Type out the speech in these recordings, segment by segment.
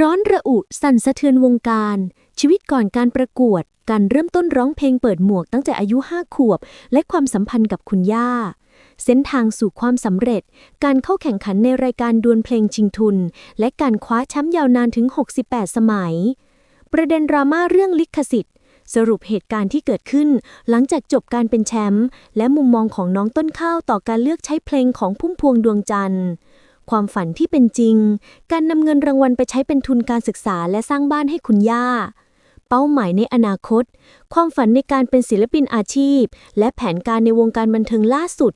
ร้อนระอุสั่นสะเทือนวงการ ชีวิตก่อนการประกวด การเริ่มต้นร้องเพลงเปิดหมวกตั้งแต่อายุ5ขวบ และความสัมพันธ์กับคุณย่า เส้นทางสู่ความสำเร็จ การเข้าแข่งขันในรายการดวลเพลงชิงทุน และการคว้าแชมป์ยาวนานถึง 68 สมัย ประเด็นดราม่าเรื่องลิขสิทธิ์ สรุปเหตุการณ์ที่เกิดขึ้น หลังจากจบการเป็นแชมป์และมุมมองของน้องต้นข้าวต่อการเลือกใช้เพลงของพุ่มพวงดวงจันทร์ ความฝันที่เป็นจริง การนำเงินรางวัลไปใช้เป็นทุนการศึกษาและสร้างบ้านให้คุณย่า เป้าหมายในอนาคต ความฝันในการเป็นศิลปินอาชีพ และแผนการในวงการบันเทิงล่าสุด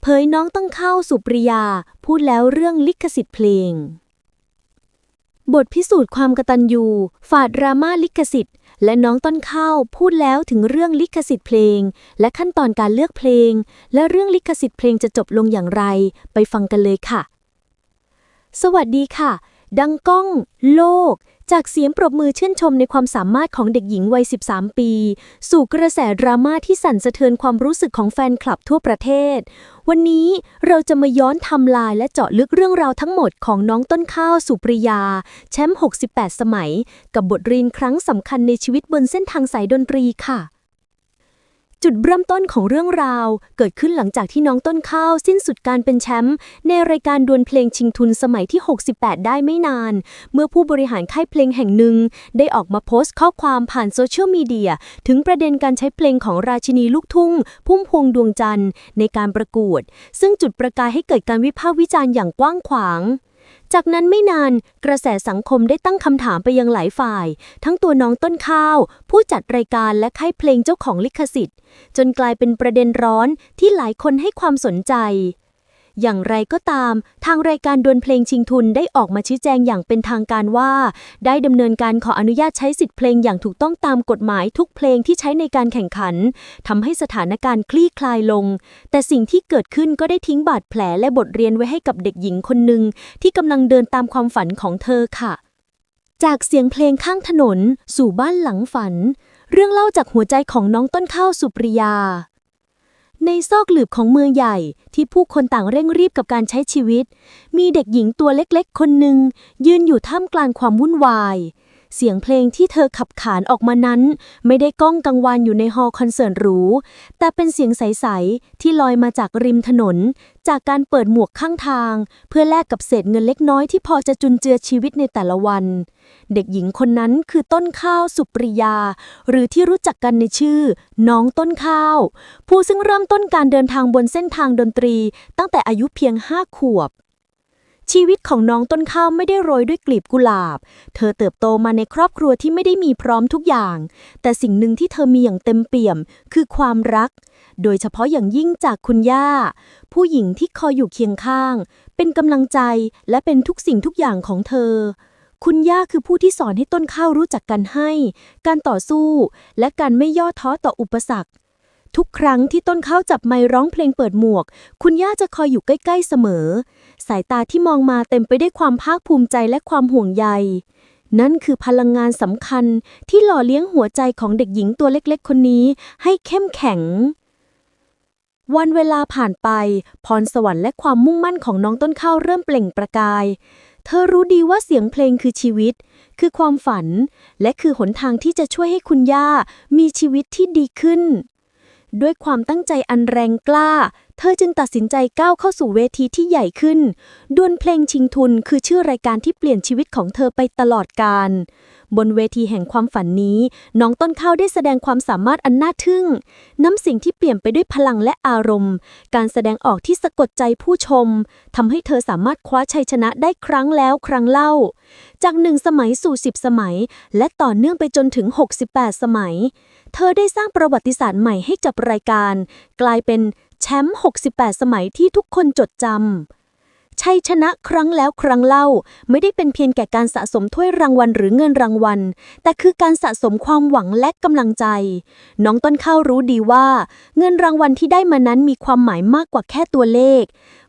เผยน้องต้องเข้าสุปริยา พูดแล้วเรื่องลิขสิทธิ์เพลง บทพิสูจน์ความกตัญญูฝาดดราม่าลิขสิทธิ์ และน้องต้นข้าวพูดแล้วถึงเรื่องลิขสิทธิ์เพลง และขั้นตอนการเลือกเพลง และเรื่องลิขสิทธิ์เพลงจะจบลงอย่างไร ไปฟังกันเลยค่ะ สวัสดีค่ะ ดังก้อง โลก จากเสียงปรบมือชื่นชมในความสามารถของเด็กหญิงวัย 13 ปี สู่กระแสดราม่าที่สั่นสะเทือนความรู้สึกของแฟนคลับทั่วประเทศ วันนี้เราจะมาย้อนทำลายและเจาะลึกเรื่องราวทั้งหมดของน้องต้นข้าวสุปริยา แชมป์ 68 สมัย กับบทเรียนครั้งสำคัญในชีวิตบนเส้นทางสายดนตรีค่ะ จุดเริ่มต้นของเรื่องราว เกิดขึ้นหลังจากที่น้องต้นข้าวสิ้นสุดการเป็นแชมป์ในรายการดวลเพลงชิงทุนสมัยที่ 68 ได้ไม่นาน เมื่อผู้บริหารค่ายเพลงแห่งหนึ่ง ได้ออกมาโพสต์ข้อความผ่านโซเชียลมีเดีย ถึงประเด็นการใช้เพลงของราชินีลูกทุ่ง พุ่มพวงดวงจันทร์ในการประกวด ซึ่งจุดประกายให้เกิดการวิพากษ์วิจารณ์อย่างกว้างขวาง จากนั้นไม่นานกระแสสังคมได้ตั้งคำถามไปยังหลายฝ่าย ทั้งตัวน้องต้นข้าว ผู้จัดรายการและค่ายเพลงเจ้าของลิขสิทธิ์ จนกลายเป็นประเด็นร้อนที่หลายคนให้ความสนใจ อย่างไรก็ตาม ทางรายการดวลเพลงชิงทุนได้ออกมาชี้แจงอย่างเป็นทางการว่า ได้ดำเนินการขออนุญาตใช้สิทธิ์เพลงอย่างถูกต้องตามกฎหมายทุกเพลงที่ใช้ในการแข่งขันทำให้สถานการณ์คลี่คลายลง แต่สิ่งที่เกิดขึ้นก็ได้ทิ้งบาดแผลและบทเรียนไว้ให้กับเด็กหญิงคนหนึ่งที่กำลังเดินตามความฝันของเธอค่ะ จากเสียงเพลงข้างถนน สู่บ้านหลังฝัน เรื่องเล่าจากหัวใจของน้องต้นข้าวสุปริยา ในซอกหลืบของเมืองใหญ่ที่ผู้คนต่างเร่งรีบกับการใช้ชีวิต มีเด็กหญิงตัวเล็กๆ คนหนึ่งยืนอยู่ท่ามกลางความวุ่นวาย เสียงเพลงที่เธอขับขานออกมานั้น ไม่ได้ก้องกังวานอยู่ในฮอลคอนเสิร์ตหรู แต่เป็นเสียงใส ๆ ที่ลอยมาจากริมถนน จากการเปิดหมวกข้างทาง เพื่อแลกกับเศษเงินเล็กน้อยที่พอจะจุนเจือชีวิตในแต่ละวัน เด็กหญิงคนนั้นคือต้นข้าวสุปริยา หรือที่รู้จักกันในชื่อ น้องต้นข้าว ผู้ซึ่งเริ่มต้นการเดินทางบนเส้นทางดนตรี ตั้งแต่อายุเพียงห้าขวบ ชีวิตของน้องต้นข้าวไม่ได้โรยด้วยกลีบกุหลาบ เธอเติบโตมาในครอบครัวที่ไม่ได้มีพร้อมทุกอย่าง แต่สิ่งหนึ่งที่เธอมีอย่างเต็มเปี่ยม คือความรัก โดยเฉพาะอย่างยิ่งจากคุณย่า ผู้หญิงที่คอยอยู่เคียงข้าง เป็นกำลังใจและเป็นทุกสิ่งทุกอย่างของเธอ คุณย่าคือผู้ที่สอนให้ต้นข้าวรู้จักการให้ การต่อสู้ และการไม่ย่อท้อต่ออุปสรรค ทุกครั้งที่ต้นข้าวจับไมค์ร้องเพลงเปิดหมวก คุณย่าจะคอยอยู่ใกล้ๆเสมอ สายตาที่มองมาเต็มไปได้วยความภาคภูมิใจและความห่วงใย นั่นคือพลังงานสำคัญที่หล่อเลี้ยงหัวใจของเด็กหญิงตัวเล็กๆ คนนี้ให้เข้มแข็ง วันเวลาผ่านไป พรสวรรค์และความมุ่งมั่นของน้องต้นข้าวเริ่มเปล่งประกาย เธอรู้ดีว่าเสียงเพลงคือชีวิต คือความฝัน และคือหนทางที่จะช่วยให้คุณย่ามีชีวิตที่ดีขึ้น ด้วยความตั้งใจอันแรงกล้า ธอจึงตัดสินใจก้าวเข้าสู่เวทีที่ใหญ่ขึ้น ดวลเพลงชิงทุนคือชื่อรายการที่เปลี่ยนชีวิตของเธอไปตลอดกาลบนเวทีแห่งความฝันนี้ น้องต้นข้าวได้แสดงความสามารถอันน่าทึ่ง น้ำสียงที่เปลี่ยนไปด้วยพลังและอารมณ์ การแสดงออกที่สะกดใจผู้ชมทำให้เธอสามารถคว้าชัยชนะได้ครั้งแล้วครั้งเล่า จากหนึ่งสมัยสู่สิบสมัย และต่อเนื่องไปจนถึง 68 สมัย เธอได้สร้างประวัติศาสตร์ใหม่ให้กับรายการ กลายเป็น แชมป์ 68 สมัยที่ทุกคนจดจำชัยชนะครั้งแล้วครั้งเล่า ไม่ได้เป็นเพียงแก่การสะสมถ้วยรางวัลหรือเงินรางวัล แต่คือการสะสมความหวังและกำลังใจ น้องต้นข้าวรู้ดีว่า เงินรางวัลที่ได้มานั้นมีความหมายมากกว่าแค่ตัวเลข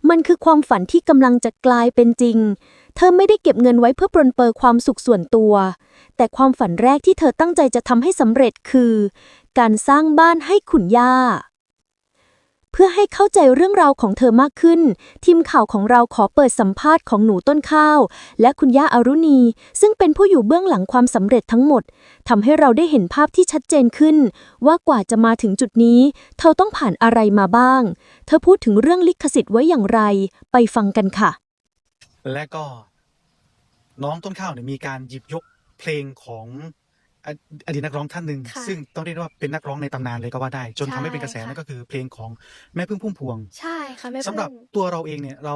มันคือความฝันที่กำลังจะกลายเป็นจริง เธอไม่ได้เก็บเงินไว้เพื่อปรนเปรอความสุขส่วนตัว แต่ความฝันแรกที่เธอตั้งใจจะทำให้สำเร็จคือ การสร้างบ้านให้คุณย่า เพื่อให้เข้าใจเรื่องราวของเธอมากขึ้น ทีมข่าวของเราขอเปิดสัมภาษณ์ของหนูต้นข้าว และคุณย่าอารุณี ซึ่งเป็นผู้อยู่เบื้องหลังความสำเร็จทั้งหมดทำให้เราได้เห็นภาพที่ชัดเจนขึ้น ว่ากว่าจะมาถึงจุดนี้ เธอต้องผ่านอะไรมาบ้าง เธอพูดถึงเรื่องลิขสิทธิ์ไว้อย่างไร ไปฟังกันค่ะ และก็ น้องต้นข้าวเนี่ยมีการหยิบยกเพลงของ ออดีตนักร้องท่านหนึ่งค่ะซึ่งต้องเรียกว่าเป็นนักร้องในตำนานเลยก็ว่าได้ จนใช่ทำให้เป็นกระแสค่ะ นั่นก็คือเพลงของแม่พึ่งพุ่มพวงใช่ค่ะแม่สำหรับพึ่ง ตัวเราเองเนี่ยเรา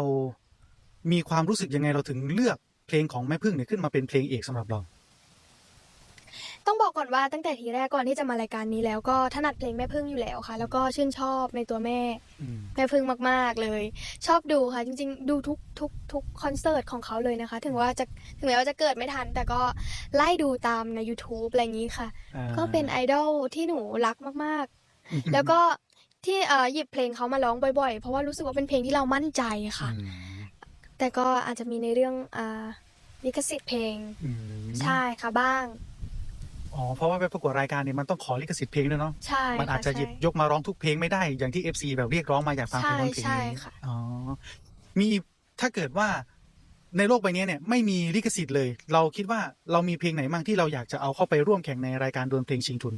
มีความรู้สึกยังไงเราถึงเลือกเพลงของแม่พึ่งเนี่ยขึ้นมาเป็นเพลงเอกสำหรับเรา ต้องบอกก่อนว่าตั้งแต่ทีแรกก่อนที่จะมารายการนี้แล้วก็ถนัดเพลงแม่พึ่งอยู่แล้วค่ะ แล้วก็ชื่นชอบในตัวแม่อืมแม่พึ่งมากๆเลย ชอบดูค่ะ จริง ๆ ดูทุกทุกทุกคอนเสิร์ตของเขาเลยนะคะ ถึงว่าจะถึงแม้ว่าจะเกิดไม่ทัน แต่ก็ไล่ดูตามใน YouTube อะไรอย่างนี้ค่ะอ่าก็เป็นไอดอลที่หนูรักมากๆ แล้วก็ที่เอ่อหยิบเพลงเขามาร้องบ่อยๆ เพราะว่ารู้สึกว่าเป็นเพลงที่เรามั่นใจค่ะอืมแต่ก็อาจจะมีในเรื่องอ่าลิขสิทธิ์เพลงอืมใช่ค่ะบ้าง อ๋อ เพราะว่าไปประกวดรายการเนี่ยมันต้องขอลิขสิทธิ์เพลงด้วยเนาะ ใช่มันอาจจะค่หยิบใช่ยกมาร้องทุกเพลงไม่ได้ อย่างที่ FC แบบเรียกร้องมาอยากฟังเพลงนั้นเพลงใช่นี้ใช่ค่ะ อ๋อ มีถ้าเกิดว่าในโลกใบนี้เนี่ยไม่มีลิขสิทธิ์เลย เราคิดว่าเรามีเพลงไหนบ้างที่เราอยากจะเอาเข้าไปร่วมแข่งในรายการดวลเพลงชิงทุน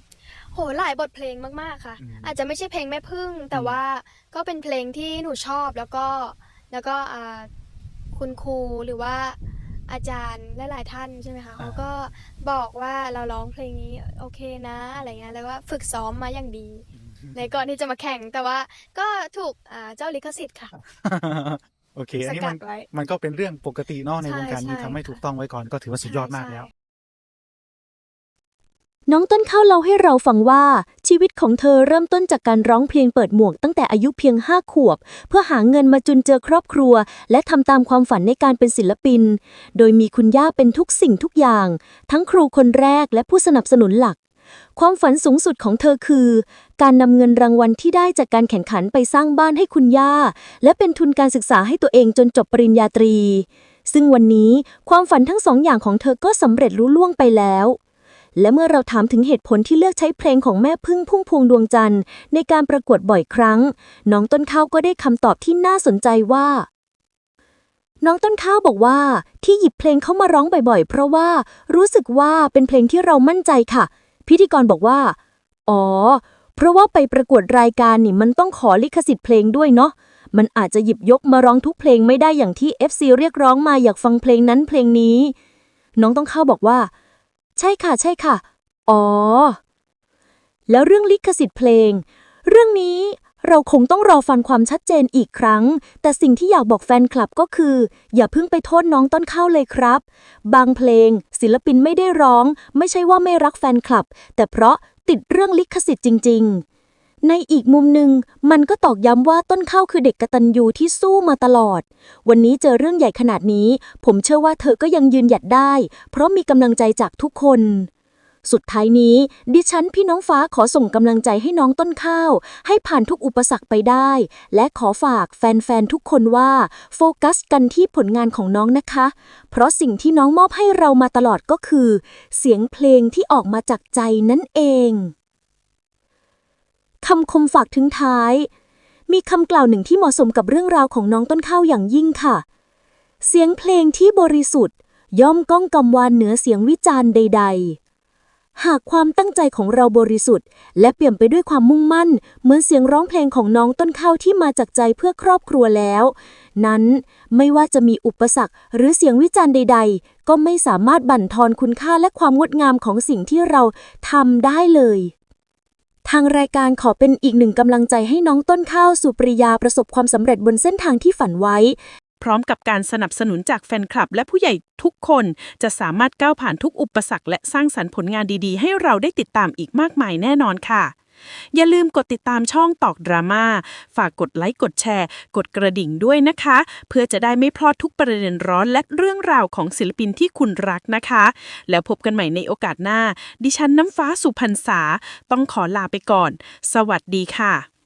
โหหลายบทเพลงมากๆค่ะ อืมอาจจะไม่ใช่เพลงแม่พึ่ง แต่อืม ว่าก็เป็นเพลงที่หนูชอบแล้วก็แล้วก็อ่าคุณครูหรือว่า อาจารย์หลายๆท่านใช่ไหมคะเขาก็บอกว่าเราร้องเพลงนี้โอเคนะอะไรเงี้ยแล้วก็ฝึกซ้อมมาอย่างดี ในก่อนที่จะมาแข่งแต่ว่าก็ถูกอ่าเจ้าลิขสิทธิ์ค่ะ โอเค อันนี้สกัมันดไว้มันก็เป็นเรื่องปกติเนาะในใช่วงการนี้ใช่ทำให้ค่ะถูกต้องไว้ก่อนก็ถือว่าสุดยอดมากแล้วใช่ น้องต้นข้าวเล่าให้เราฟังว่าชีวิตของเธอเริ่มต้นจากการร้องเพลงเปิดหมวกตั้งแต่อายุเพียง5ขวบ เพื่อหาเงินมาจุนเจือครอบครัว และทำตามความฝันในการเป็นศิลปิน โดยมีคุณย่าเป็นทุกสิ่งทุกอย่าง ทั้งครูคนแรกและผู้สนับสนุนหลัก ความฝันสูงสุดของเธอคือ การนำเงินรางวัลที่ได้จากการแข่งขันไปสร้างบ้านให้คุณย่า และเป็นทุนการศึกษาให้ตัวเองจนจบปริญญาตรี ซึ่งวันนี้ความฝันทั้งสองอย่างของเธอก็สำเร็จลุล่วงไปแล้ว และเมื่อเราถามถึงเหตุผลที่เลือกใช้เพลงของแม่พึ่งพุ่มพวงดวงจันทร์ในการประกวดบ่อยครั้ง น้องต้นข้าวก็ได้คำตอบที่น่าสนใจว่า น้องต้นข้าวบอกว่า ที่หยิบเพลงเข้ามาร้องบ่อยๆ เพราะว่ารู้สึกว่าเป็นเพลงที่เรามั่นใจค่ะ พิธีกรบอกว่า อ๋อ เพราะว่าไปประกวดรายการนี่มันต้องขอลิขสิทธิ์เพลงด้วยเนาะมันอาจจะหยิบยกมาร้องทุกเพลงไม่ได้อย่างที่ FC เรียกร้องมาอยากฟังเพลงนั้นเพลงนี้ น้องต้องเข้าบอกว่า ใช่ค่ะ ใช่ค่ะ อ๋อ แล้วเรื่องลิขสิทธิ์เพลง เรื่องนี้เราคงต้องรอฟังความชัดเจนอีกครั้ง แต่สิ่งที่อยากบอกแฟนคลับก็คือ อย่าเพิ่งไปโทษน้องต้นข้าวเลยครับ บางเพลง ศิลปินไม่ได้ร้อง ไม่ใช่ว่าไม่รักแฟนคลับ แต่เพราะติดเรื่องลิขสิทธิ์จริง ๆ ในอีกมุมหนึ่งมันก็ตอกย้ำว่าต้นข้าวคือเด็กกระตัญญูที่สู้มาตลอด วันนี้เจอเรื่องใหญ่ขนาดนี้ ผมเชื่อว่าเธอก็ยังยืนหยัดได้ เพราะมีกำลังใจจากทุกคน สุดท้ายนี้ ดิฉันพี่น้องฟ้าขอส่งกำลังใจให้น้องต้นข้าว ให้ผ่านทุกอุปสรรคไปได้ และขอฝากแฟนๆทุกคนว่า โฟกัสกันที่ผลงานของน้องนะคะ เพราะสิ่งที่น้องมอบให้เรามาตลอดก็คือ เสียงเพลงที่ออกมาจากใจนั่นเอง คำคมฝากถึงท้าย มีคำกล่าวหนึ่งที่เหมาะสมกับเรื่องราวของน้องต้นข้าวอย่างยิ่งค่ะ เสียงเพลงที่บริสุทธิ์ ย่อมก้องกำวานเหนือเสียงวิจารณ์ใด ๆ หากความตั้งใจของเราบริสุทธิ์ และเปลี่ยมไปด้วยความมุ่งมั่น เหมือนเสียงร้องเพลงของน้องต้นข้าวที่มาจากใจเพื่อครอบครัวแล้ว นั้นไม่ว่าจะมีอุปสรรคหรือเสียงวิจารณ์ใด ๆ ก็ไม่สามารถบั่นทอนคุณค่าและความงดงามของสิ่งที่เราทำได้เลย ทางรายการขอเป็นอีกหนึ่งกำลังใจให้น้องต้นข้าวสุปริยาประสบความสำเร็จบนเส้นทางที่ฝันไว้ พร้อมกับการสนับสนุนจากแฟนคลับและผู้ใหญ่ทุกคนจะสามารถก้าวผ่านทุกอุปสรรคและสร้างสรรค์ผลงานดีๆ ให้เราได้ติดตามอีกมากมายแน่นอนค่ะ อย่าลืมกดติดตามช่องตอกดราม่าฝากกดไลค์กดแชร์ กดกระดิ่งด้วยนะคะ เพื่อจะได้ไม่พลาดทุกประเด็นร้อนและเรื่องราวของศิลปินที่คุณรักนะคะ แล้วพบกันใหม่ในโอกาสหน้า ดิฉันน้ำฟ้าสุพรรณษา ต้องขอลาไปก่อน สวัสดีค่ะ